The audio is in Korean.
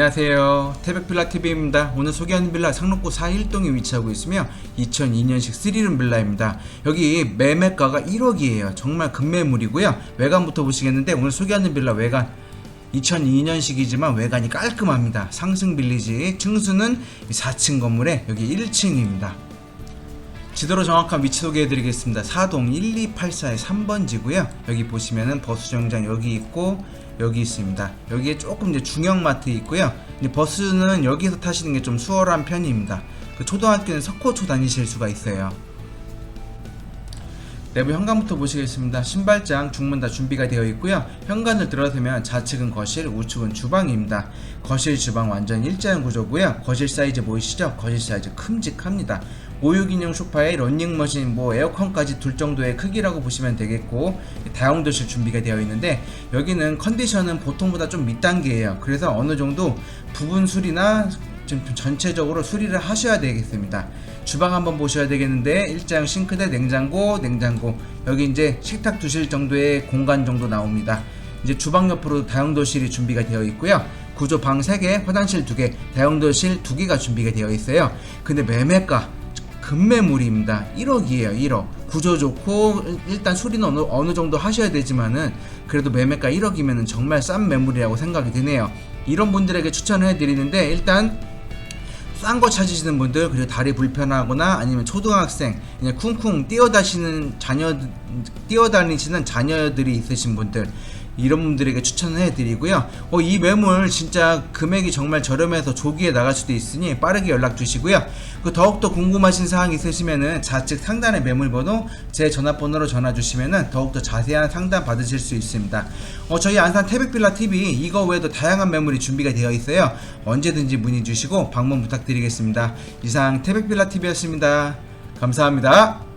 안녕하세요. 태백빌라TV입니다. 오늘 소개하는 빌라 상록구 4일동에 위치하고 있으며 2002년식 3룸 빌라입니다. 여기 매매가가 1억이에요. 정말 급매물이고요. 외관부터 보시겠는데 오늘 소개하는 빌라 외관 2002년식이지만 외관이 깔끔합니다. 상승 빌리지 층수는 4층 건물에 여기 1층입니다. 지도로 정확한 위치 소개해드리겠습니다. 사동 1284의 3번지고요. 여기 보시면은 버스 정장 여기 있고 여기 있습니다. 여기에 조금 이제 중형마트 있고요. 이제 버스는 여기서 타시는 게 좀 수월한 편입니다. 그 초등학교는 석호초 다니실 수가 있어요. 내부 현관부터 보시겠습니다. 신발장, 중문 다 준비가 되어 있고요. 현관을 들어서면 좌측은 거실, 우측은 주방입니다. 거실, 주방 완전 일자형 구조고요. 거실 사이즈 보이시죠? 거실 사이즈 큼직합니다. 5육인용 소파에 런닝머신, 뭐 에어컨까지 둘 정도의 크기라고 보시면 되겠고 다용도실 준비가 되어 있는데 여기는 컨디션은 보통보다 좀 밑단계예요. 그래서 어느 정도 부분 수리나 좀 전체적으로 수리를 하셔야 되겠습니다. 주방 한번 보셔야 되겠는데 일자형 싱크대, 냉장고, 냉장고 여기 이제 식탁 두실 정도의 공간 정도 나옵니다. 이제 주방 옆으로 다용도실이 준비가 되어 있고요. 구조 방 3개, 화장실 2개, 다용도실 2개가 준비가 되어 있어요. 근데 매매가 급매물입니다. 1억이에요, 1억. 구조 좋고 일단 수리는 어느, 어느 정도 하셔야 되지만은 그래도 매매가 1억이면 정말 싼 매물이라고 생각이 드네요. 이런 분들에게 추천을 해드리는데 일단 싼 거 찾으시는 분들 그리고 다리 불편하거나 아니면 초등학생 그냥 쿵쿵 뛰어다시는 자녀 뛰어다니시는 자녀들이 있으신 분들 이런 분들에게 추천을 해드리고요. 어, 이 매물 진짜 금액이 정말 저렴해서 조기에 나갈 수도 있으니 빠르게 연락 주시고요. 그 더욱더 궁금하신 사항 있으시면은 좌측 상단의 매물 번호 제 전화번호로 전화 주시면은 더욱더 자세한 상담 받으실 수 있습니다. 어, 저희 안산 태백빌라 TV 이거 외에도 다양한 매물이 준비가 되어 있어요. 언제든지 문의 주시고 방문 부탁드리겠습니다. 이상 태백빌라 TV였습니다. 감사합니다.